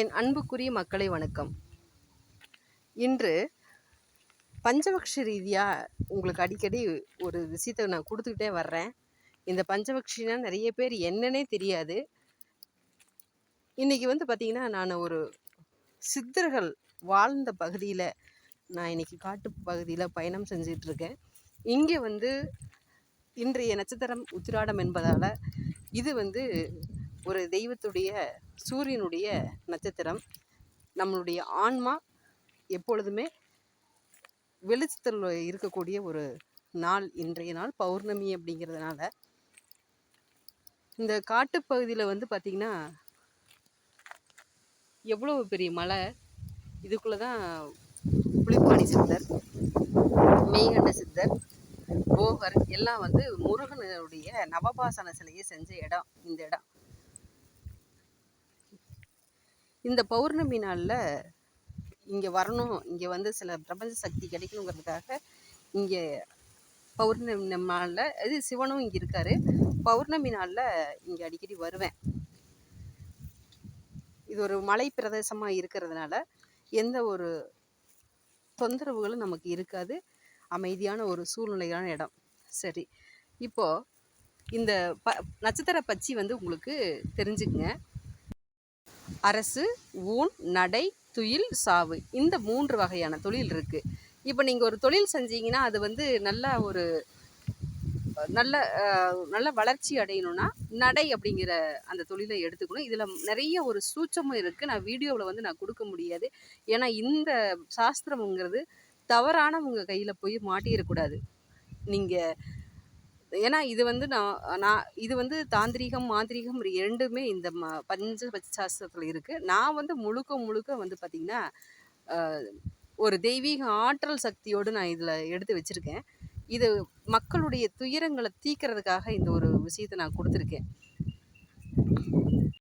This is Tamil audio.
என் அன்புக்குரிய மக்களை வணக்கம். இன்று பஞ்சபக்ஷ ரீதியாக உங்களுக்கு அடிக்கடி ஒரு விஷயத்தை நான் கொடுத்துக்கிட்டே வர்றேன். இந்த பஞ்சபக்ஷினா நிறைய பேர் என்னன்னே தெரியாது. இன்னைக்கு வந்து பார்த்திங்கன்னா நான் ஒரு சித்தர்கள் வாழ்ந்த பகுதியில் நான் இன்றைக்கி காட்டு பகுதியில் பயணம் செஞ்சிட்ருக்கேன். இங்கே வந்து இன்றைய நட்சத்திரம் உத்திராடம் என்பதால் இது வந்து ஒரு தெய்வத்துடைய சூரியனுடைய நட்சத்திரம் நம்மளுடைய ஆன்மா எப்பொழுதுமே வெளிச்சத்தில் இருக்கக்கூடிய ஒரு நாள் இன்றைய நாள் பௌர்ணமி அப்படிங்கிறதுனால இந்த காட்டுப்பகுதியில் வந்து பார்த்திங்கன்னா எவ்வளோ பெரிய மலை இதுக்குள்ளே தான் புளிப்பாணி சித்தர் மெய்கண்ட சித்தர் போகர் எல்லாம் வந்து முருகனுடைய நவபாசன சிலையை செஞ்ச இடம் இந்த இடம். இந்த பௌர்ணமி நாளில் இங்கே வரணும். இங்கே வந்து சில பிரபஞ்ச சக்தி கிடைக்கணுங்கிறதுக்காக இங்கே பௌர்ணமி நாளில் இது சிவனும் இங்கே இருக்காரு. பௌர்ணமி நாளில் இங்கே அடிக்கடி வருவேன். இது ஒரு மலை பிரதேசமாக இருக்கிறதுனால எந்த ஒரு தொந்தரவுகளும் நமக்கு இருக்காது. அமைதியான ஒரு சூழ்நிலையான இடம். சரி. இப்போது இந்த ப நட்சத்திர பச்சி வந்து உங்களுக்கு தெரிஞ்சுக்குங்க. அரசு ஊன் நடை துயில் சாவு. இந்த மூன்று வகையான தொழில் இருக்குது இப்போ நீங்கள் ஒரு தொழில் செஞ்சீங்கன்னா அது வந்து நல்ல ஒரு நல்ல நல்ல வளர்ச்சி அடையணும்னா நடை அப்படிங்கிற அந்த தொழிலை எடுத்துக்கணும். இதில் நிறைய ஒரு சூட்சமும் இருக்குது நான் வீடியோவில் வந்து நான் கொடுக்க முடியாது. ஏன்னா இந்த சாஸ்திரம்ங்கிறது உங்கள் கையில் போய் மாட்டிடக்கூடாது. நீங்கள் ஏன்னா இது வந்து நான் நான் இது வந்து தாந்திரிகம் மாந்திரீகம் இரண்டுமே இந்த ம பஞ்ச சாஸ்திரத்தில் இருக்குது நான் வந்து முழுக்க முழுக்க வந்து பார்த்திங்கன்னா ஒரு தெய்வீக ஆற்றல் சக்தியோடு நான் இதில் எடுத்து வச்சுருக்கேன். இது மக்களுடைய துயரங்களை தீக்கிறதுக்காக இந்த ஒரு விஷயத்தை நான் கொடுத்துருக்கேன்.